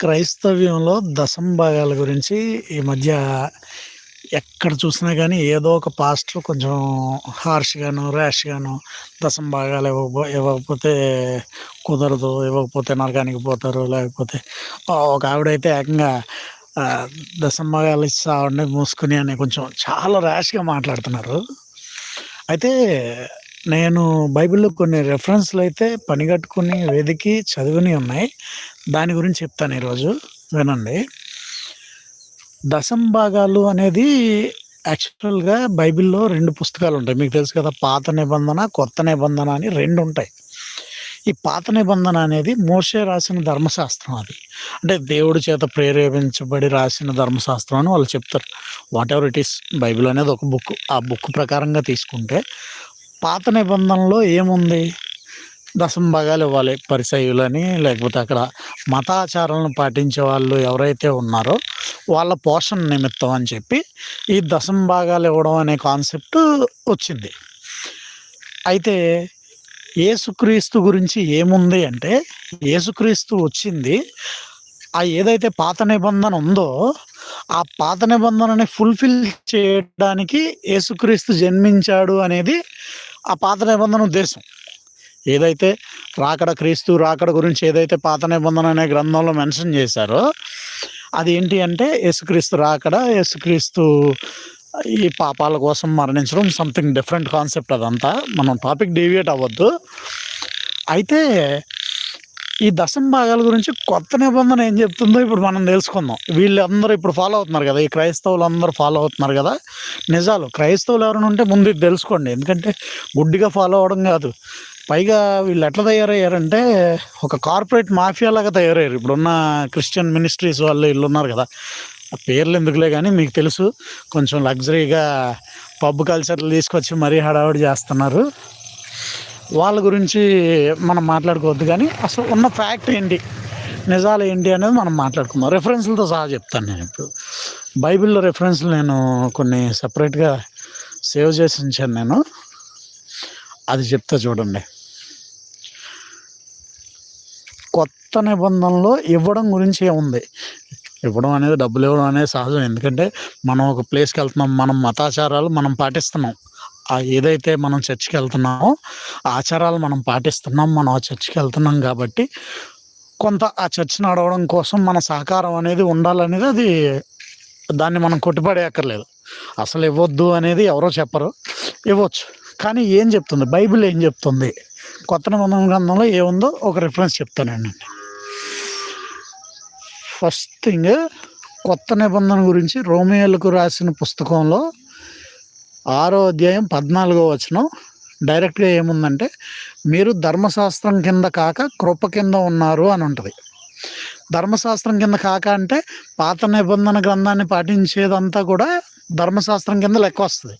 క్రైస్తవ్యంలో దశం భాగాల గురించి ఈ మధ్య ఎక్కడ చూసినా కానీ ఏదో ఒక పాస్టర్ కొంచెం హార్ష్గాను ర్యాష్గాను దశం భాగాలు ఇవ్వకపో ఇవ్వకపోతే కుదరదు ఇవ్వకపోతే నరకానికి పోతారు లేకపోతే ఒక ఆవిడైతే ఏకంగా దశం భాగాలు భాగాలు ఇస్తామండి మూసుకుని అని కొంచెం చాలా ర్యాష్గా మాట్లాడుతున్నారు. అయితే నేను బైబిల్లో కొన్ని రెఫరెన్స్లు అయితే పనిగట్టుకుని వెతికి చదివిని ఉన్నాయి. దాని గురించి చెప్తాను ఈరోజు. వినండి. దశం భాగాలు అనేది యాక్చువల్గా బైబిల్లో రెండు పుస్తకాలు ఉంటాయి. మీకు తెలుసు కదా పాత నిబంధన కొత్త నిబంధన అని రెండు ఉంటాయి. ఈ పాత నిబంధన అనేది మోసే రాసిన ధర్మశాస్త్రం అది. అంటే దేవుడి చేత ప్రేరేపించబడి రాసిన ధర్మశాస్త్రం అని వాళ్ళు చెప్తారు. Whatever it is Bible అనేది ఒక బుక్. ఆ బుక్ ప్రకారంగా తీసుకుంటే పాత నిబంధనలో ఏముంది? దశమ భాగాలు ఇవ్వాలి పరిసయులని లేకపోతే అక్కడ మతాచారాలను పాటించే వాళ్ళు ఎవరైతే ఉన్నారో వాళ్ళ పోషణ నిమిత్తం అని చెప్పి ఈ దశంభాగాలు ఇవ్వడం అనే కాన్సెప్ట్ వచ్చింది. అయితే ఏసుక్రీస్తు గురించి ఏముంది అంటే ఏసుక్రీస్తు వచ్చింది ఆ ఏదైతే పాత నిబంధన ఉందో ఆ పాత నిబంధనని ఫుల్ఫిల్ చేయడానికి యేసుక్రీస్తు జన్మించాడు అనేది ఆ పాత నిబంధన ఉద్దేశం. ఏదైతే రాకడ క్రీస్తు రాకడ గురించి ఏదైతే పాత నిబంధన అనే గ్రంథంలో మెన్షన్ చేశారో అది ఏంటి అంటే యేసుక్రీస్తు రాకడ యేసుక్రీస్తు ఈ పాపాల కోసం మరణించడం సంథింగ్ డిఫరెంట్ కాన్సెప్ట్ అదంతా. మనం టాపిక్ డీవియేట్ అవ్వద్దు. అయితే ఈ దశమ భాగాల గురించి కొత్త నిబంధన ఏం చెప్తుందో ఇప్పుడు మనం తెలుసుకుందాం వీళ్ళందరూ ఇప్పుడు ఫాలో అవుతున్నారు కదా ఈ క్రైస్తవులు అందరూ ఫాలో అవుతున్నారు కదా. నిజాలు క్రైస్తవులు ఎవరైనా ఉంటే ముందు తెలుసుకోండి. ఎందుకంటే గుడ్డిగా ఫాలో అవడం కాదు. పైగా వీళ్ళు ఎట్లా తయారయ్యారంటే ఒక కార్పొరేట్ మాఫియా లాగా తయారయ్యారు. ఇప్పుడున్న క్రిస్టియన్ మినిస్ట్రీస్ వాళ్ళు వీళ్ళు ఉన్నారు కదా. ఆ పేర్లు ఎందుకులే కానీ మీకు తెలుసు. కొంచెం లగ్జరీగా పబ్ కల్చర్లు తీసుకొచ్చి మరీ హడావుడి చేస్తున్నారు. వాళ్ళ గురించి మనం మాట్లాడుకోవద్దు కానీ అసలు ఉన్న ఫ్యాక్ట్ ఏంటి? నిజాలు ఏంటి అనేది మనం మాట్లాడుకుందాం. రెఫరెన్స్లతో సహా చెప్తాను నేను ఇప్పుడు. బైబిల్లో రెఫరెన్స్లు నేను కొన్ని సపరేట్గా సేవ్ చేసి ఉంచాను నేను. అది చెప్తా చూడండి. కొత్త నిబంధనలో ఇవ్వడం గురించి ఏముంది? ఇవ్వడం అనేది డబ్బులు ఇవ్వడం అనేది సహజం. ఎందుకంటే మనం ఒక ప్లేస్కి వెళ్తున్నాం మనం మతాచారాలు మనం పాటిస్తున్నాం. ఆ ఏదైతే మనం చర్చికి వెళ్తున్నామో ఆచారాలు మనం పాటిస్తున్నాం మనం ఆ చర్చికి వెళ్తున్నాం కాబట్టి కొంత ఆ చర్చ్ నడవడం కోసం మన సహకారం అనేది ఉండాలనేది అది దాన్ని మనం కొట్టిపడేయక్కర్లేదు. అసలు ఇవ్వద్దు అనేది ఎవరో చెప్పరు. ఇవ్వచ్చు. కానీ ఏం చెప్తుంది? బైబిల్ ఏం చెప్తుంది? కొత్త నిబంధన గ్రంథంలో ఏముందో ఒక రిఫరెన్స్ చెప్తానండి ఫస్ట్ థింగ్ కొత్త నిబంధన గురించి రోమియోలకు రాసిన పుస్తకంలో ఆరో అధ్యాయం పద్నాలుగో వచనం. డైరెక్ట్గా ఏముందంటే మీరు ధర్మశాస్త్రం కింద కాక కృప కింద ఉన్నారు అని ఉంటుంది. ధర్మశాస్త్రం కింద కాక అంటే పాత నిబంధన గ్రంథాన్ని పాటించేదంతా కూడా ధర్మశాస్త్రం కింద లెక్క వస్తుంది.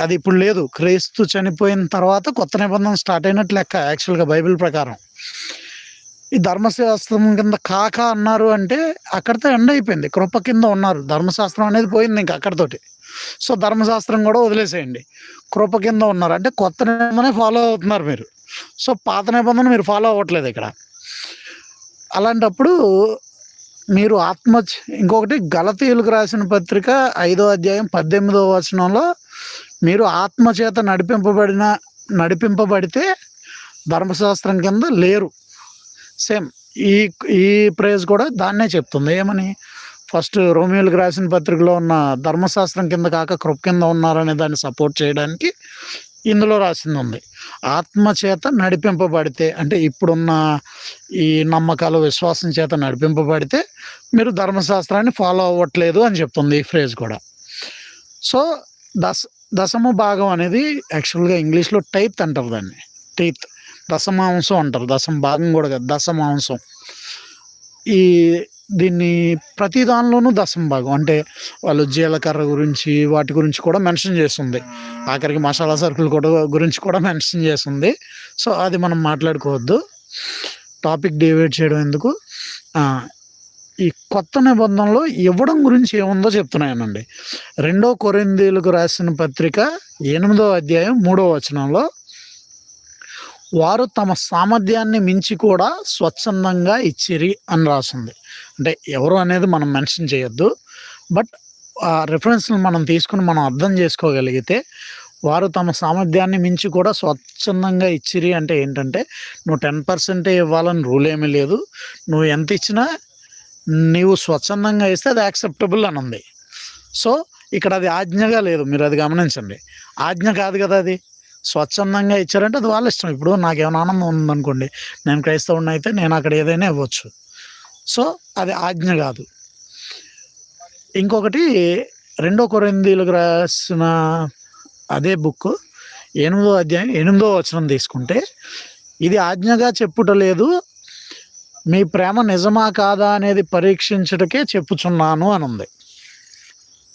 అది ఇప్పుడు లేదు. క్రీస్తు చనిపోయిన తర్వాత కొత్త నిబంధన స్టార్ట్ అయినట్టు లెక్క యాక్చువల్గా బైబిల్ ప్రకారం. ఈ ధర్మశాస్త్రం కింద కాక అన్నారు అంటే అక్కడితో ఎండ్ అయిపోయింది. కృప కింద ఉన్నారు. ధర్మశాస్త్రం అనేది పోయింది ఇంక అక్కడితోటి. సో ధర్మశాస్త్రం కూడా వదిలేసేయండి. కృప కింద ఉన్నారు. అంటే కొత్త నిబంధన ఫాలో అవుతున్నారు మీరు. సో పాత నిబంధన మీరు ఫాలో అవ్వట్లేదు ఇక్కడ. అలాంటప్పుడు మీరు ఆత్మ ఇంకొకటి గలతీయులకు రాసిన పత్రిక ఐదో అధ్యాయం పద్దెనిమిదో వచనంలో మీరు ఆత్మ చేత నడిపింపబడిన నడిపింపబడితే ధర్మశాస్త్రం కింద లేరు. సేమ్ ఈ ఈ ప్రేజ్ కూడా దాన్నే చెప్తుంది. ఏమని? ఫస్ట్ రోమియోలకు రాసిన పత్రికలో ఉన్న ధర్మశాస్త్రం కింద కాక కృప కింద ఉన్నారనే దాన్ని సపోర్ట్ చేయడానికి ఇందులో రాసింది ఉంది ఆత్మ చేత నడిపింపబడితే అంటే ఇప్పుడున్న ఈ నమ్మకాలు విశ్వాసం చేత నడిపింపబడితే మీరు ధర్మశాస్త్రాన్ని ఫాలో అవ్వట్లేదు అని చెప్తుంది ఈ ఫ్రేజ్ కూడా. సో దశ దశమ భాగం అనేది యాక్చువల్గా ఇంగ్లీష్లో టైత్ అంటారు దాన్ని. టైత్ దశమాంసం అంటారు. దశమ భాగం కూడా కాదు దశమాంసం ఈ దీన్ని ప్రతి దానిలోనూ దశమ భాగం. అంటే వాళ్ళు జీలకర్ర గురించి వాటి గురించి కూడా మెన్షన్ చేస్తుంది. ఆఖరికి మసాలా సరుకులు కూడా గురించి కూడా మెన్షన్ చేస్తుంది. సో అది మనం మాట్లాడుకోవద్దు. టాపిక్ డివైడ్ చేయడం ఎందుకు? ఈ కొత్త నిబంధనలో ఇవ్వడం గురించి ఏముందో చెప్తున్నానండి. రెండో కొరిందీలకు రాసిన పత్రిక ఎనిమిదో అధ్యాయం మూడో వచనంలో వారు తమ సామర్థ్యాన్ని మించి కూడా స్వచ్ఛందంగా ఇచ్చిరి అని రాసింది. అంటే ఎవరు అనేది మనం మెన్షన్ చేయొద్దు. బట్ ఆ రిఫరెన్స్ని మనం తీసుకుని మనం అర్థం చేసుకోగలిగితే వారు తమ సామర్థ్యాన్ని మించి కూడా స్వచ్ఛందంగా ఇచ్చిరి అంటే ఏంటంటే నువ్వు టెన్ పర్సెంటే ఇవ్వాలని రూల్ ఏమీ లేదు. నువ్వు ఎంత ఇచ్చినా నీవు స్వచ్ఛందంగా ఇస్తే అది యాక్సెప్టబుల్ అని ఉంది. సో ఇక్కడ అది ఆజ్ఞగా లేదు. మీరు అది గమనించండి. ఆజ్ఞ కాదు కదా అది. స్వచ్ఛందంగా ఇచ్చారంటే అది వాళ్ళ ఇష్టం. ఇప్పుడు నాకేమైనా ఆనందం ఉందనుకోండి నేను క్రైస్తవుడిని అయితే నేను అక్కడ ఏదైనా ఇవ్వచ్చు. సో అది ఆజ్ఞ కాదు. ఇంకొకటి రెండో కొరిందీలకు రాసిన అదే బుక్ ఎనిమిదో అధ్యాయం ఎనిమిదో వచనం తీసుకుంటే ఇది ఆజ్ఞగా చెప్పుట లేదు మీ ప్రేమ నిజమా కాదా అనేది పరీక్షించుటకే చెప్పుచున్నాను అని ఉంది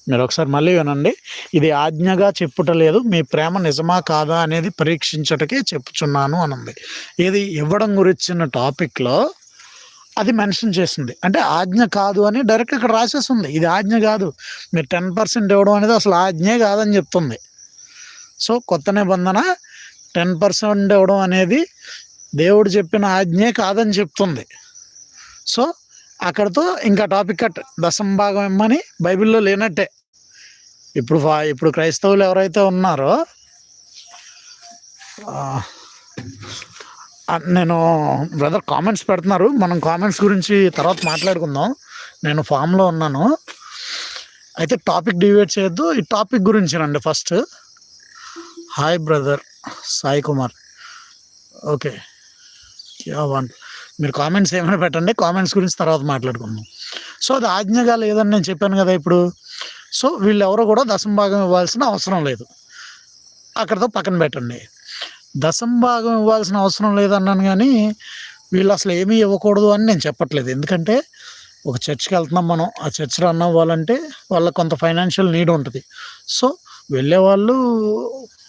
మీరు ఒకసారి మళ్ళీ వినండి ఇది ఆజ్ఞగా చెప్పుట లేదు మీ ప్రేమ నిజమా కాదా అనేది పరీక్షించటకే చెప్పుచున్నాను అని ఉంది ఇది ఇవ్వడం గురించిన టాపిక్లో అది మెన్షన్ చేసింది. అంటే ఆజ్ఞ కాదు అని డైరెక్ట్ ఇక్కడ రాసేస్తుంది ఇది ఆజ్ఞ కాదు. మీరు టెన్ పర్సెంట్ ఇవ్వడం అనేది అసలు ఆజ్ఞే కాదని చెప్తుంది. సో కొత్త నిబంధన టెన్ పర్సెంట్ ఇవ్వడం అనేది దేవుడు చెప్పిన ఆజ్ఞే కాదని చెప్తుంది. సో అక్కడతో ఇంకా టాపిక్ కట్. దశం భాగం ఇమ్మని బైబిల్లో లేనట్టే. ఇప్పుడు ఇప్పుడు క్రైస్తవులు ఎవరైతే ఉన్నారో నేను బ్రదర్ కామెంట్స్ పెడుతున్నారు. మనం కామెంట్స్ గురించి తర్వాత మాట్లాడుకుందాం. నేను ఫామ్లో ఉన్నాను. అయితే టాపిక్ డివైడ్ చేయొద్దు. ఈ టాపిక్ గురించి రండి first hi brother Sai Kumar okay yeah one మీరు కామెంట్స్ ఏమైనా పెట్టండి. కామెంట్స్ గురించి తర్వాత మాట్లాడుకుందాం. సో అది ఆజ్ఞగా లేదని నేను చెప్పాను కదా ఇప్పుడు. సో వీళ్ళు కూడా దశం భాగం ఇవ్వాల్సిన అవసరం లేదు. అక్కడతో పక్కన పెట్టండి. దశం భాగం ఇవ్వాల్సిన అవసరం లేదన్నాను కానీ వీళ్ళు అసలు ఏమీ ఇవ్వకూడదు అని నేను చెప్పట్లేదు. ఎందుకంటే ఒక చర్చ్కి వెళ్తున్నాం మనం. ఆ చర్చ్ రన్ అవ్వాలంటే వాళ్ళకి కొంత ఫైనాన్షియల్ నీడ్ ఉంటుంది. సో వెళ్ళే వాళ్ళు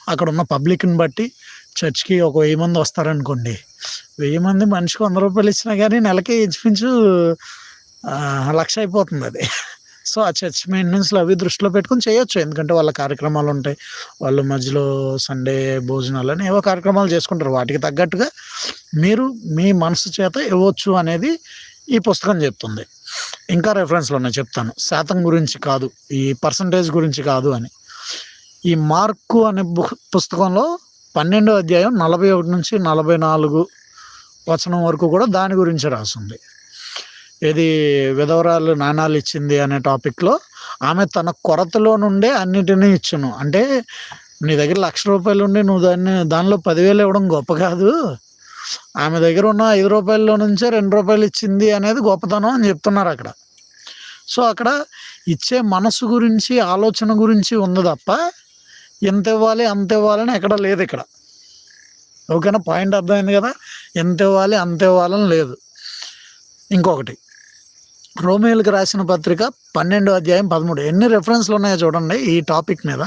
అక్కడ ఉన్న పబ్లిక్ని బట్టి చర్చ్కి ఒక వెయ్యి మంది వస్తారనుకోండి. వెయ్యి మంది మనిషికి వంద రూపాయలు ఇచ్చినా కానీ నెలకి ఇంచుమించు లక్ష అయిపోతుంది అది. సో ఆ చర్చ్ మెయింటెనెన్స్లో అవి దృష్టిలో పెట్టుకుని చేయొచ్చు. ఎందుకంటే వాళ్ళ కార్యక్రమాలు ఉంటాయి. వాళ్ళు మధ్యలో సండే భోజనాలు అని ఏవో కార్యక్రమాలు చేసుకుంటారు. వాటికి తగ్గట్టుగా మీరు మీ మనసు చేత ఇవ్వచ్చు అనేది ఈ పుస్తకం చెప్తుంది. ఇంకా రెఫరెన్స్లో నేను చెప్తాను. శాతం గురించి కాదు. ఈ పర్సంటేజ్ గురించి కాదు అని. ఈ మార్కు అనే బుక్ పుస్తకంలో పన్నెండో అధ్యాయం నలభై ఒకటి నుంచి నలభై నాలుగు వచనం వరకు కూడా దాని గురించి రాసింది. ఏది విధవరాలు నాణాలు ఇచ్చింది అనే టాపిక్లో ఆమె తన కొరతలో నుండే అన్నిటినీ ఇచ్చును. అంటే నీ దగ్గర లక్ష రూపాయలు ఉండి నువ్వు దాన్ని దానిలో పదివేలు ఇవ్వడం గొప్ప కాదు. ఆమె దగ్గర ఉన్న ఐదు రూపాయల్లో నుంచే రెండు రూపాయలు ఇచ్చింది అనేది గొప్పతనం అని చెప్తున్నారు అక్కడ. సో అక్కడ ఇచ్చే మనసు గురించి ఆలోచన గురించి ఉంది తప్ప ఎంత ఇవ్వాలి అంత ఇవ్వాలని ఎక్కడ లేదు ఇక్కడ. ఓకేనా? పాయింట్ అర్థమైంది కదా? ఎంత ఇవ్వాలి అంత ఇవ్వాలని లేదు. ఇంకొకటి. రోమేల్కి రాసిన పత్రిక పన్నెండో అధ్యాయం పదమూడు. ఎన్ని రెఫరెన్స్లు ఉన్నాయో చూడండి ఈ టాపిక్ మీద.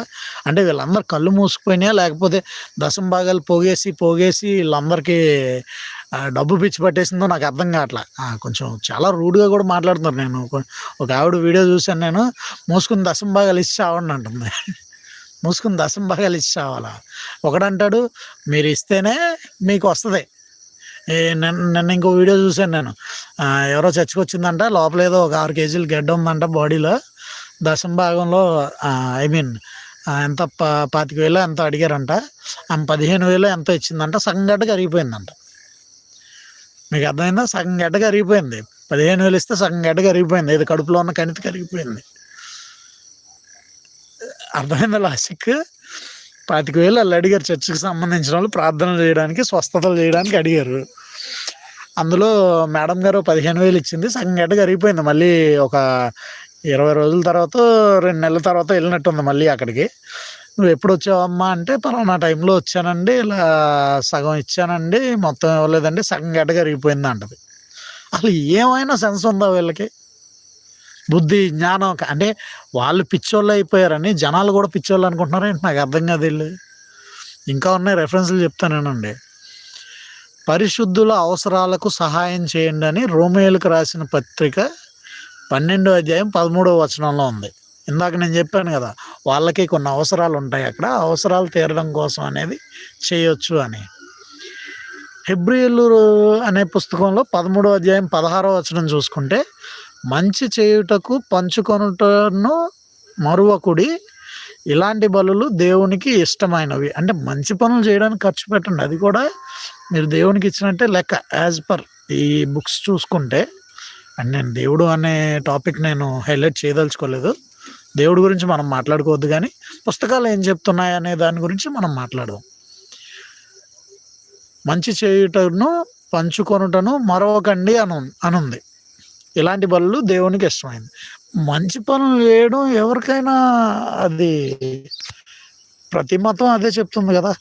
అంటే వీళ్ళందరూ కళ్ళు మూసుకుపోయినాయా లేకపోతే దశం భాగాలు పోగేసి పోగేసి వీళ్ళందరికీ డబ్బు పిచ్చి పట్టేసిందో నాకు అర్థం కావట్లే. కొంచెం చాలా రూడ్గా కూడా మాట్లాడుతున్నారు. నేను ఒక- ఆవిడ వీడియో చూశాను నేను. మూసుకుని దశం భాగాలు ఇచ్చి చావండి అంటుంది. మూసుకుని దశం భాగాలు ఇచ్చి చావాలా? ఒకడంటాడు మీరు ఇస్తేనే మీకు వస్తుంది. నిన్న నిన్న ఇంకో వీడియో చూశాను నేను. ఎవరో చర్చకు వచ్చిందంట లోపల ఏదో ఒక ఆరు కేజీలు గడ్డ ఉందంట బాడీలో. దశం భాగంలో ఐ మీన్ ఎంత పాతిక వేలు ఎంత అడిగారంట. ఆమె పదిహేను వేలు ఎంత ఇచ్చిందంట సగం గడ్డ కరిగిపోయిందంట. మీకు అర్థమైందా? సగం గడ్డ కరిగిపోయింది. పదిహేను వేలు ఇస్తే సగం గడ్డ కరిగిపోయింది. ఇది కడుపులో ఉన్న కణితి కరిగిపోయింది. అర్థమైందా లాస్టిక్ పాతిక వేలు వాళ్ళు అడిగారు చర్చికి సంబంధించిన వాళ్ళు ప్రార్థనలు చేయడానికి స్వస్థతలు చేయడానికి అడిగారు. అందులో మేడం గారు పదిహేను వేలు ఇచ్చింది. సగం గంట కరిగిపోయింది మళ్ళీ ఒక ఇరవై రోజుల తర్వాత రెండు నెలల తర్వాత వెళ్ళినట్టుంది మళ్ళీ అక్కడికి. నువ్వు ఎప్పుడు వచ్చావమ్మా? అంటే పలానా టైంలో వచ్చానండి. ఇలా సగం ఇచ్చానండి. మొత్తం ఇవ్వలేదండి. సగం గడ్డ కరిగిపోయింది అంటది. అసలు ఏమైనా సెన్స్ ఉందా వీళ్ళకి? బుద్ధి జ్ఞానం అంటే వాళ్ళు పిచ్చోళ్ళు అయిపోయారని జనాలు కూడా పిచ్చోళ్ళు అనుకుంటున్నారు? ఏంటి నాకు అర్థం కాదు వీళ్ళు. ఇంకా ఉన్నాయి రెఫరెన్స్లు చెప్తానేనండి పరిశుద్ధుల అవసరాలకు సహాయం చేయండి అని రోమేలకు రాసిన పత్రిక పన్నెండో అధ్యాయం పదమూడవ వచనంలో ఉంది. ఇందాక నేను చెప్పాను కదా వాళ్ళకి కొన్ని అవసరాలు ఉంటాయి అక్కడ అవసరాలు తీరడం కోసం అనేది చేయొచ్చు అని. హెబ్రియలు అనే పుస్తకంలో పదమూడో అధ్యాయం పదహారో వచనం చూసుకుంటే మంచి చేయుటకు పంచుకొనుటను మరువకుడి ఇలాంటి బలులు దేవునికి ఇష్టమైనవి. అంటే మంచి పనులు చేయడానికి ఖర్చు పెట్టండి. అది కూడా మీరు దేవునికి ఇచ్చినట్టే లెక్క. యాజ్ పర్ ఈ బుక్స్ చూసుకుంటే అండ్ నేను దేవుడు అనే టాపిక్ నేను హైలైట్ చేయదలుచుకోలేదు. దేవుడి గురించి మనం మాట్లాడుకోవద్దు కానీ పుస్తకాలు ఏం చెప్తున్నాయి అనే దాని గురించి మనం మాట్లాడదాం. మంచి చేయుటను పంచుకొనుటను మరొకండి అను అనుంది. ఇలాంటి బలులు దేవునికి ఇష్టమైంది. మంచి పనులు చేయడం ఎవరికైనా అది ప్రతి మతం అదే చెప్తుంది కదా.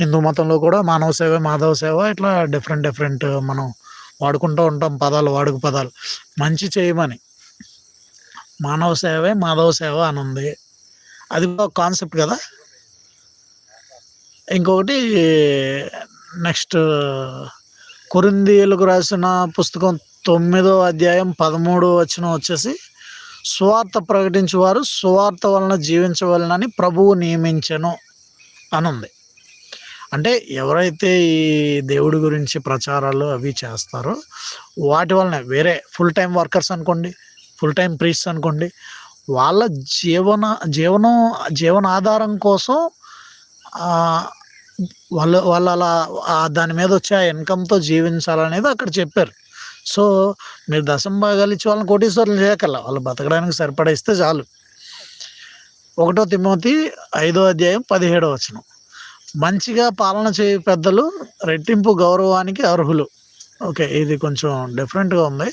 హిందూ మతంలో కూడా మానవ సేవ మాధవ సేవ ఇట్లా డిఫరెంట్ డిఫరెంట్ మనం వాడుకుంటూ ఉంటాం పదాలు వాడుక పదాలు. మంచి చేయమని. మానవ సేవే మాధవ సేవ అని ఉంది అది ఒక కాన్సెప్ట్ కదా. ఇంకొకటి నెక్స్ట్ కొరిందీలకు రాసిన పుస్తకం తొమ్మిదో అధ్యాయం పదమూడో వచ్చిన వచ్చేసి సువార్త ప్రకటించేవారు సువార్త వలన జీవించవలనని ప్రభువు నియమించను అనుంది. అంటే ఎవరైతే ఈ దేవుడి గురించి ప్రచారాలు అవి చేస్తారో వాటి వలన వేరే ఫుల్ టైం వర్కర్స్ అనుకోండి ఫుల్ టైం ప్రీస్ట్ అనుకోండి వాళ్ళ జీవన జీవనం జీవనాధారం కోసం వాళ్ళు వాళ్ళు అలా దాని మీద వచ్చే ఆ ఇన్కమ్తో జీవించాలనేది అక్కడ చెప్పారు. సో మీరు దశం భాగాలు ఇచ్చి వాళ్ళని కోటీశ్వరులు చేయకల్లా వాళ్ళు బతకడానికి సరిపడేస్తే చాలు. ఒకటో తిమ్మతి ఐదో అధ్యాయం పదిహేడో వచనం. మంచిగా పాలన చేయ పెద్దలు రెట్టింపు గౌరవానికి అర్హులు. ఓకే ఇది కొంచెం డిఫరెంట్గా ఉంది.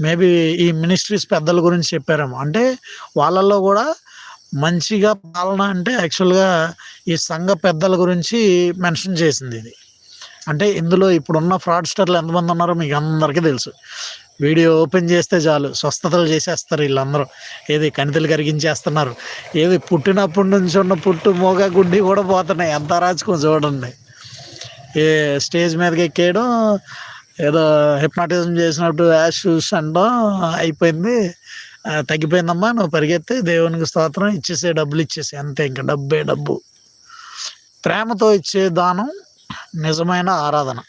మేబీ ఈ మినిస్ట్రీస్ పెద్దల గురించి చెప్పారేమో. అంటే వాళ్ళల్లో కూడా మంచిగా పాలన అంటే యాక్చువల్గా ఈ సంఘ పెద్దల గురించి మెన్షన్ చేసింది ఇది. అంటే ఇందులో ఇప్పుడున్న ఫ్రాడ్స్టర్లు ఎంతమంది ఉన్నారో మీకు అందరికీ తెలుసు. వీడియో ఓపెన్ చేస్తే చాలు స్వస్థతలు చేసేస్తారు వీళ్ళందరూ. ఏది కణితలు కరిగించేస్తున్నారు. ఏది పుట్టినప్పటి నుంచి ఉన్న పుట్టు మోగ గుడ్డి కూడా పోతున్నాయి. ఎంత రాజుకొని చూడండి. ఏ స్టేజ్ మీదకి ఎక్కేయడం ఏదో హిప్నాటిజం చేసినట్టు యాష్ షూస్ అనడం అయిపోయింది తగ్గిపోయిందమ్మా నువ్వు పరిగెత్తి దేవునికి స్తోత్రం ఇచ్చేసే డబ్బులు ఇచ్చేసే అంతే ఇంకా డబ్బే డబ్బు. ప్రేమతో ఇచ్చే దానం నిజమైన ఆరాధన.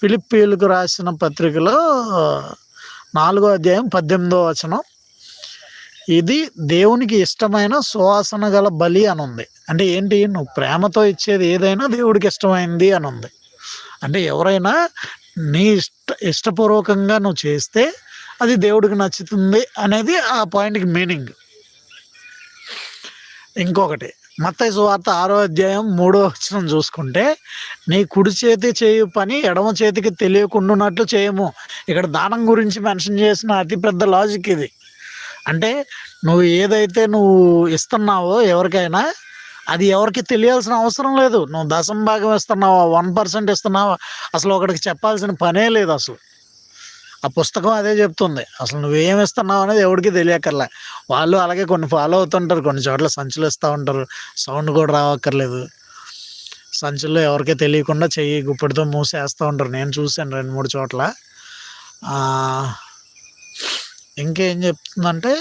ఫిలిప్పీలకు రాసిన పత్రికలో నాలుగో అధ్యాయం పద్దెనిమిదో వచనం ఇది దేవునికి ఇష్టమైన సువాసన గల బలి అని ఉంది అంటే ఏంటి? నువ్వు ప్రేమతో ఇచ్చేది ఏదైనా దేవుడికి ఇష్టమైంది అని ఉంది అంటే ఎవరైనా నీ ఇష్ట ఇష్టపూర్వకంగా నువ్వు చేస్తే అది దేవుడికి నచ్చుతుంది అనేది ఆ పాయింట్కి మీనింగ్. ఇంకొకటి మత్తయి సువార్త ఆరో అధ్యాయం మూడో వచ్చిన చూసుకుంటే నీ కుడి చేతి చేయు పని ఎడమ చేతికి తెలియకుండాన్నట్లు చేయము. ఇక్కడ దానం గురించి మెన్షన్ చేసిన అతిపెద్ద లాజిక్ ఇది. అంటే నువ్వు ఏదైతే నువ్వు ఇస్తున్నావో ఎవరికైనా అది ఎవరికి తెలియాల్సిన అవసరం లేదు. నువ్వు దశం భాగం ఇస్తున్నావా? వన్ పర్సెంట్ ఇస్తున్నావా? అసలు ఒకటికి చెప్పాల్సిన పనే లేదు అసలు. ఆ పుస్తకం అదే చెప్తుంది. అసలు నువ్వేం ఇస్తున్నావు అనేది ఎవరికి తెలియకర్లే వాళ్ళు అలాగే కొన్ని ఫాలో అవుతుంటారు. కొన్ని చోట్ల సంచులు ఇస్తూ ఉంటారు. సౌండ్ కూడా రావక్కర్లేదు. సంచుల్లో ఎవరికీ తెలియకుండా చెయ్యి గుప్పిడితో మూసేస్తూ ఉంటారు. నేను చూశాను రెండు మూడు చోట్ల. ఇంకేం చెప్తుందంటే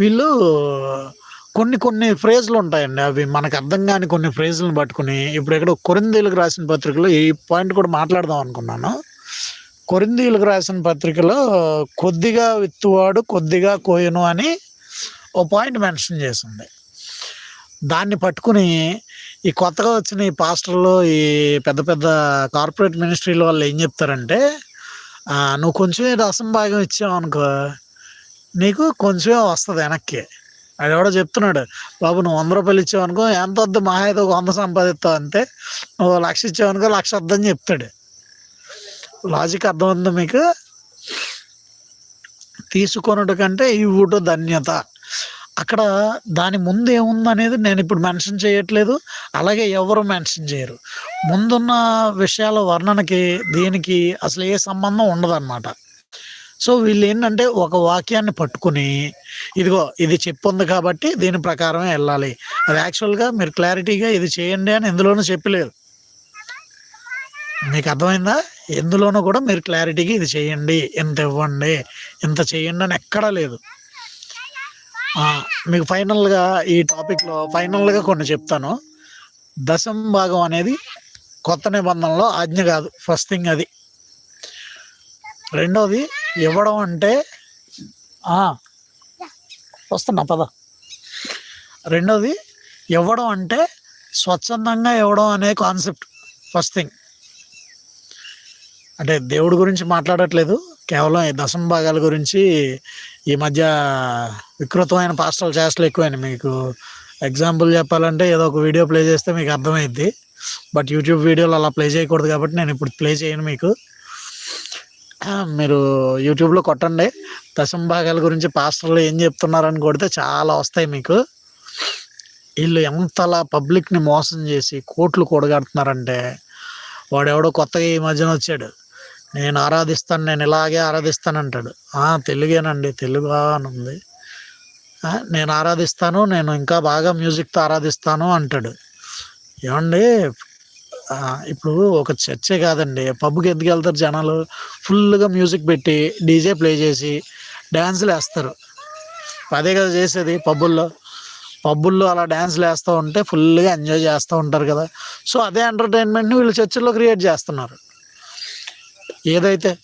వీళ్ళు కొన్ని కొన్ని ఫ్రేజులు ఉంటాయండి. అవి మనకు అర్థం కాని కొన్ని ఫ్రేజులను పట్టుకుని ఇప్పుడు ఎక్కడో కొరిందేలకు రాసిన పత్రికలో ఈ పాయింట్ కూడా మాట్లాడదాం అనుకున్నాను. కొరిందీలకు రాసిన పత్రికలో కొద్దిగా విత్తువాడు కొద్దిగా కోయను అని ఓ పాయింట్ మెన్షన్ చేసింది. దాన్ని పట్టుకుని ఈ కొత్తగా వచ్చిన ఈ పాస్టర్లు ఈ పెద్ద పెద్ద కార్పొరేట్ మినిస్ట్రీల వాళ్ళు ఏం చెప్తారంటే నువ్వు కొంచెమే రసం భాగం ఇచ్చావు అనుకో నీకు కొంచెమే వస్తుంది వెనక్కి. అది ఎవడో చెప్తున్నాడు బాబు నువ్వు వంద రూపాయలు ఇచ్చావు అనుకో ఎంత వద్దు మహా అయితే ఒక వంద సంపాదిస్తావు అంతే. నువ్వు లక్ష ఇచ్చావు అనుకో లక్ష వద్దని చెప్తాడు. లాజిక్ అర్థమైంది మీకు? తీసుకొనుడు కంటే ఇవ్వుట ధన్యత. అక్కడ దాని ముందు ఏముంది అనేది నేను ఇప్పుడు మెన్షన్ చేయట్లేదు. అలాగే ఎవరు మెన్షన్ చేయరు. ముందున్న విషయాల వర్ణనకి దీనికి అసలు ఏ సంబంధం ఉండదన్నమాట. సో వీళ్ళు ఏంటంటే ఒక వాక్యాన్ని పట్టుకుని ఇదిగో ఇది చెప్పుంది కాబట్టి దీని ప్రకారమే వెళ్ళాలి. అది యాక్చువల్గా మీరు క్లారిటీగా ఇది చేయండి అని ఎందులోనూ చెప్పలేదు. మీకు అర్థమైందా? ఎందులోనూ కూడా మీరు క్లారిటీకి ఇది చేయండి ఇంత ఇవ్వండి ఇంత చేయండి అని ఎక్కడా లేదు. మీకు ఫైనల్గా ఈ టాపిక్లో ఫైనల్గా కొన్ని చెప్తాను. దశం భాగం అనేది కొత్త నిబంధనలో ఆజ్ఞ కాదు ఫస్ట్ థింగ్ అది. రెండవది ఇవ్వడం అంటే వస్తున్నా పద. రెండవది ఇవ్వడం అంటే స్వచ్ఛందంగా ఇవ్వడం అనే కాన్సెప్ట్ ఫస్ట్ థింగ్. అంటే దేవుడి గురించి మాట్లాడట్లేదు. కేవలం ఈ దశమ భాగాల గురించి ఈ మధ్య వికృతమైన పాస్టల్ చేష్టలు ఎక్కువైనాయి. మీకు ఎగ్జాంపుల్ చెప్పాలంటే ఏదో ఒక వీడియో ప్లే చేస్తే మీకు అర్థమైద్ది. బట్ యూట్యూబ్ వీడియోలు అలా ప్లే చేయకూడదు కాబట్టి నేను ఇప్పుడు ప్లే చేయను మీకు. మీరు యూట్యూబ్లో కొట్టండి. దశమ భాగాల గురించి పాస్టర్లు ఏం చెప్తున్నారని కొడితే చాలా వస్తాయి మీకు. వీళ్ళు ఎంతలా పబ్లిక్ని మోసం చేసి కోట్లు కూడగడుతున్నారంటే వాడెవడో కొత్తగా ఈ మధ్యన వచ్చాడు. నేను ఆరాధిస్తాను నేను ఇలాగే ఆరాధిస్తాను అంటాడు తెలుగేనండి తెలుగు అని ఉంది నేను ఆరాధిస్తాను నేను ఇంకా బాగా మ్యూజిక్తో ఆరాధిస్తాను అంటాడు. ఏమండి ఇప్పుడు ఒక చర్చే కాదండి. పబ్కి ఎందుకు వెళ్తారు జనాలు? ఫుల్గా మ్యూజిక్ పెట్టి డీజే ప్లే చేసి డ్యాన్సులు వేస్తారు. అదే కదా చేసేది పబ్బుల్లో. పబ్బుల్లో అలా డ్యాన్స్లు వేస్తూ ఉంటే ఫుల్గా ఎంజాయ్ చేస్తూ ఉంటారు కదా. సో అదే ఎంటర్టైన్మెంట్ని వీళ్ళు చర్చిల్లో క్రియేట్ చేస్తున్నారు. ఏదైతే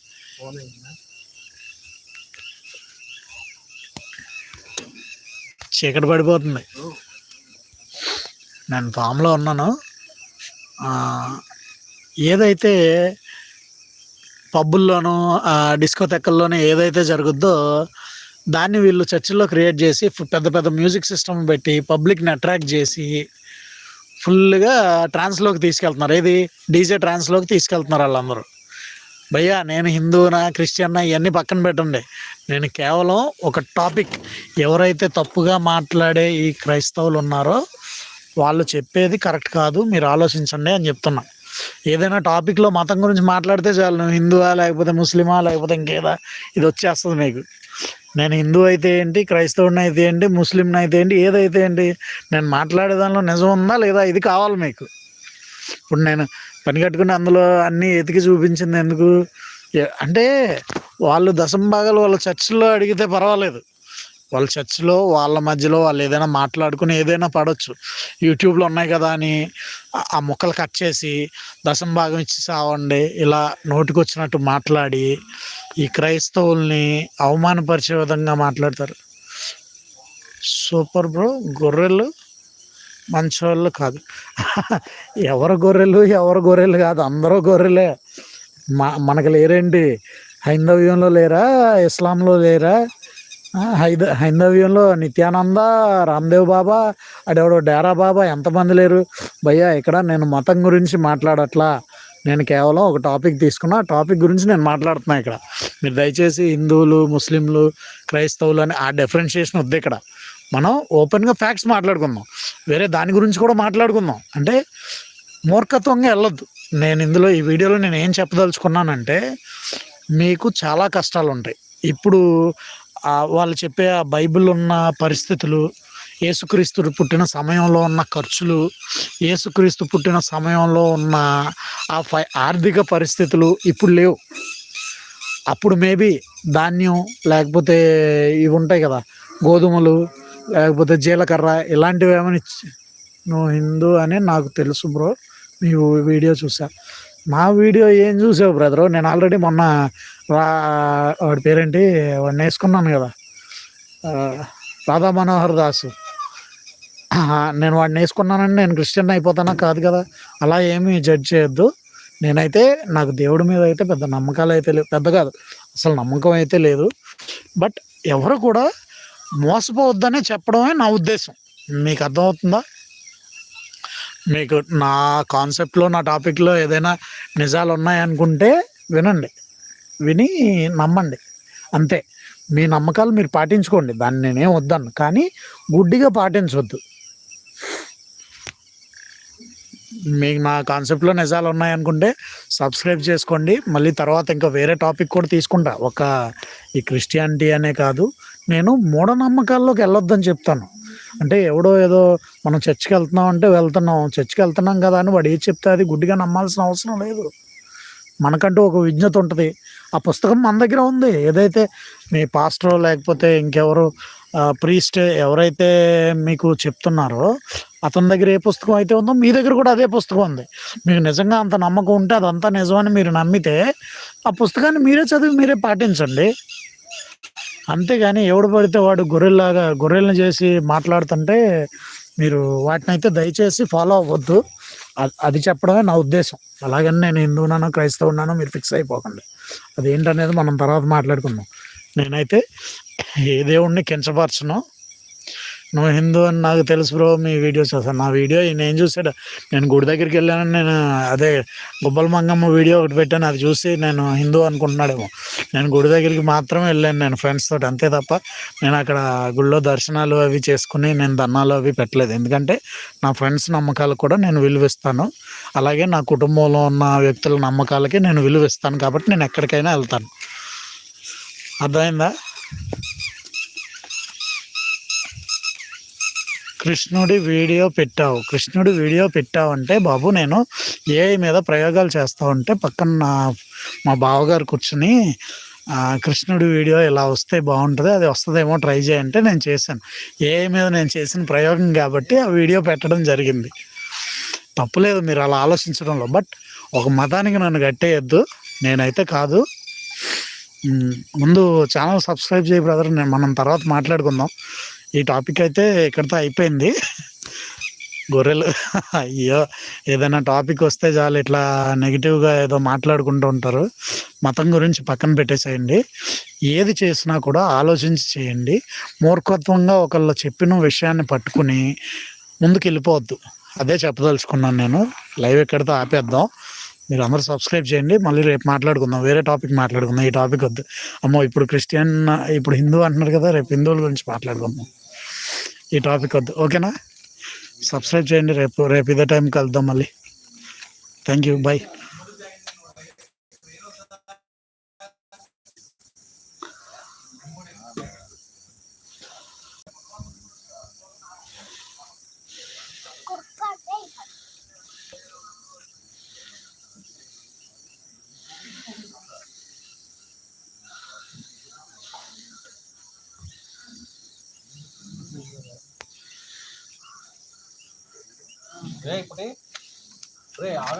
చీకటి పడిపోతుంది. నేను ఫామ్లో ఉన్నాను. ఏదైతే పబ్బుల్లోనూ డిస్కో తెక్కల్లోనూ ఏదైతే జరుగుద్దో దాన్ని వీళ్ళు చర్చిల్లో క్రియేట్ చేసి పెద్ద పెద్ద మ్యూజిక్ సిస్టమ్ పెట్టి పబ్లిక్ని అట్రాక్ట్ చేసి ఫుల్గా ట్రాన్స్లోకి తీసుకెళ్తున్నారు. ఏది? డీజే ట్రాన్స్లోకి తీసుకెళ్తున్నారు వాళ్ళందరూ. భయ్యా నేను హిందూనా క్రిస్టియన్నా ఇవన్నీ పక్కన పెట్టండి. నేను కేవలం ఒక టాపిక్. ఎవరైతే తప్పుగా మాట్లాడే ఈ క్రైస్తవులు ఉన్నారో వాళ్ళు చెప్పేది కరెక్ట్ కాదు మీరు ఆలోచించండి అని చెప్తున్నా. ఏదైనా టాపిక్లో మతం గురించి మాట్లాడితే చాలు నువ్వు హిందువా లేకపోతే ముస్లిమా లేకపోతే ఇంకేదా? ఇది వచ్చేస్తుంది మీకు. నేను హిందూ అయితే ఏంటి క్రైస్తవుడిని అయితే ఏంటి ముస్లింని అయితే ఏంటి ఏదైతే ఏంటి నేను మాట్లాడే దానిలో నిజం ఉందా లేదా ఇది కావాలి మీకు. ఇప్పుడు నేను పని కట్టుకుని అందులో అన్నీ ఎతికి చూపించింది ఎందుకు? అంటే వాళ్ళు దశంభాగాలు వాళ్ళ చర్చిలో అడిగితే పర్వాలేదు. వాళ్ళ చర్చిలో వాళ్ళ మధ్యలో వాళ్ళు ఏదైనా మాట్లాడుకుని ఏదైనా పడవచ్చు యూట్యూబ్లో ఉన్నాయి కదా అని ఆ- ముక్కలు కట్ చేసి దశం భాగం ఇచ్చి సావండి ఇలా నోటికొచ్చినట్టు మాట్లాడి ఈ క్రైస్తవుల్ని అవమానపరిచే విధంగా మాట్లాడతారు. సూపర్ బ్రో గొర్రెలు మంచోళ్ళు కాదు. ఎవరు గొర్రెలు ఎవరు గొర్రెలు కాదు అందరూ గొర్రెలే. మా మనకు లేరేంటి? హైందవ్యంలో లేరా? ఇస్లాంలో లేరా? హైద హైందవ్యంలో నిత్యానంద రామ్దేవ్ బాబా అడెవడో డేరా బాబా ఎంతమంది లేరు? భయ్యా ఇక్కడ నేను మతం గురించి మాట్లాడట్లా. నేను కేవలం ఒక టాపిక్ తీసుకున్నా. ఆ టాపిక్ గురించి నేను మాట్లాడుతున్నా ఇక్కడ. మీరు దయచేసి హిందువులు ముస్లింలు క్రైస్తవులు అని ఆ డిఫరెన్షియేషన్ వద్దు ఇక్కడ. మనం ఓపెన్గా ఫ్యాక్ట్స్ మాట్లాడుకుందాం. వేరే దాని గురించి కూడా మాట్లాడుకుందాం. అంటే మూర్ఖత్వంగా వెళ్ళొద్దు. నేను ఇందులో ఈ వీడియోలో నేను ఏం చెప్పదలుచుకున్నానంటే మీకు చాలా కష్టాలు ఉంటాయి ఇప్పుడు వాళ్ళు చెప్పే ఆ బైబిల్ ఉన్న పరిస్థితులు ఏసుక్రీస్తుడు పుట్టిన సమయంలో ఉన్న ఖర్చులు యేసుక్రీస్తు పుట్టిన సమయంలో ఉన్న ఆ ఫై ఆర్థిక పరిస్థితులు ఇప్పుడు లేవు. అప్పుడు మేబీ ధాన్యం లేకపోతే ఇవి ఉంటాయి కదా గోధుమలు లేకపోతే జీలకర్ర ఇలాంటివి ఏమైనా ఇచ్చి నువ్వు హిందూ అని నాకు తెలుసు బ్రో. మీ వీడియో చూసా. మా వీడియో ఏం చూసావు బ్రదరు? నేను ఆల్రెడీ మొన్న వాడి పేరేంటి? వాడిని వేసుకున్నాను కదా. రాధా మనోహర్ దాసు. నేను వాడిని వేసుకున్నానని నేను క్రిస్టియన్ అయిపోతానా కాదు కదా. అలా ఏమీ జడ్జ్ చేయొద్దు. నేనైతే నాకు దేవుడి మీద అయితే పెద్ద నమ్మకాలు అయితే లేవు. పెద్ద కాదు. అసలు నమ్మకం అయితే లేదు. బట్ ఎవరు కూడా మోసపోవద్దనే చెప్పడమే నా ఉద్దేశం. మీకు అర్థమవుతుందా? మీకు నా కాన్సెప్ట్లో నా టాపిక్లో ఏదైనా నిజాలు ఉన్నాయనుకుంటే వినండి. విని నమ్మండి. అంతే. మీ నమ్మకాలు మీరు పాటించుకోండి. దాన్ని నేనేం వద్దాను కానీ గుడ్డిగా పాటించవద్దు మీకు నా కాన్సెప్ట్లో నిజాలు ఉన్నాయనుకుంటే సబ్స్క్రైబ్ చేసుకోండి. మళ్ళీ తర్వాత ఇంకా వేరే టాపిక్ కూడా తీసుకుంటా. ఒక ఈ క్రిస్టియానిటీ అనే కాదు. నేను మూఢనమ్మకాల్లోకి వెళ్ళొద్దని చెప్తాను. అంటే ఎవడో ఏదో మనం చర్చికి వెళ్తున్నాం అంటే వెళ్తున్నాం చర్చికి వెళ్తున్నాం కదా అని వాడు ఏది చెప్తే అది గుడ్డిగా నమ్మాల్సిన అవసరం లేదు. మనకంటూ ఒక విజ్ఞత ఉంటుంది. ఆ పుస్తకం మన దగ్గర ఉంది. ఏదైతే మీ పాస్టర్ లేకపోతే ఇంకెవరు ప్రీస్ట్ ఎవరైతే మీకు చెప్తున్నారో అతని దగ్గర ఏ పుస్తకం అయితే ఉందో మీ దగ్గర కూడా అదే పుస్తకం ఉంది. మీకు నిజంగా అంత నమ్మకం ఉంటే అదంతా నిజమని మీరు నమ్మితే ఆ పుస్తకాన్ని మీరే చదివి మీరే పాటించండి. అంతేగాని ఎవడు పడితే వాడు గొర్రెల్లాగా గొర్రెల్ని చేసి మాట్లాడుతుంటే మీరు వాటిని అయితే దయచేసి ఫాలో అవ్వద్దు. అది చెప్పడమే నా ఉద్దేశం. అలాగని నేను హిందువునానో క్రైస్తవునానో మీరు ఫిక్స్ అయిపోకండి. అదేంటనేది మనం తర్వాత మాట్లాడుకుందాం. నేనైతే ఏ దేవుణ్ణి కించపరచను నువ్వు హిందూ అని నాకు తెలుసు బ్రో మీ వీడియోస్ అసలు. నా వీడియో నేను చూసాడు నేను గుడి దగ్గరికి వెళ్ళాను నేను అదే గుబ్బల మంగమ్మ వీడియో ఒకటి పెట్టాను అది చూసి నేను హిందూ అనుకుంటున్నాడేమో. నేను గుడి దగ్గరికి మాత్రమే వెళ్ళాను నేను ఫ్రెండ్స్ తోటి అంతే తప్ప నేను అక్కడ గుళ్ళో దర్శనాలు అవి చేసుకుని నేను దన్నాలు అవి పెట్టలేదు. ఎందుకంటే నా ఫ్రెండ్స్ నమ్మకాలు కూడా నేను విలువిస్తాను. అలాగే నా కుటుంబంలో ఉన్న వ్యక్తుల నమ్మకాలకి నేను విలువిస్తాను కాబట్టి నేను ఎక్కడికైనా వెళ్తాను. అర్థమైందా? కృష్ణుడి వీడియో పెట్టావు. కృష్ణుడి వీడియో పెట్టావు అంటే బాబు నేను ఏఐ మీద ప్రయోగాలు చేస్తా ఉంటే పక్కన నా మా బావగారు కూర్చుని కృష్ణుడి వీడియో ఇలా వస్తే బాగుంటుంది అది వస్తుందేమో ట్రై చేయంటే నేను చేశాను. ఏఐ మీద నేను చేసిన ప్రయోగం కాబట్టి ఆ వీడియో పెట్టడం జరిగింది. తప్పులేదు మీరు అలా ఆలోచించడంలో. బట్ ఒక మతానికి నన్ను కట్టేయద్దు నేనైతే కాదు. ముందు ఛానల్ సబ్స్క్రైబ్ చేయ బ్రదర్ నేను మనం తర్వాత మాట్లాడుకుందాం. ఈ టాపిక్ అయితే ఇక్కడితో అయిపోయింది. గొర్రెలు అయ్యో ఏదైనా టాపిక్ వస్తే చాలు ఇట్లా నెగిటివ్గా ఏదో మాట్లాడుకుంటూ ఉంటారు. మతం గురించి పక్కన పెట్టేసేయండి. ఏది చేసినా కూడా ఆలోచించి చేయండి. మూర్ఖత్వంగా ఒకళ్ళు చెప్పిన విషయాన్ని పట్టుకుని ముందుకు వెళ్ళిపోవద్దు అదే చెప్పదలుచుకున్నాను నేను. లైవ్ ఎక్కడితో ఆపేద్దాం. మీరు అందరూ సబ్స్క్రైబ్ చేయండి. మళ్ళీ రేపు మాట్లాడుకుందాం. వేరే టాపిక్ మాట్లాడుకుందాం. ఈ టాపిక్ వద్దు. అమ్మో ఇప్పుడు క్రిస్టియన్ ఇప్పుడు హిందూ అంటున్నారు కదా రేపు హిందువుల గురించి మాట్లాడుకుందాం. ఈ టాపిక్ వద్దు. ఓకేనా? సబ్స్క్రైబ్ చేయండి. రేపు రేపు ఇదే టైం కలుద్దాం మళ్ళీ. Thank you. బాయ్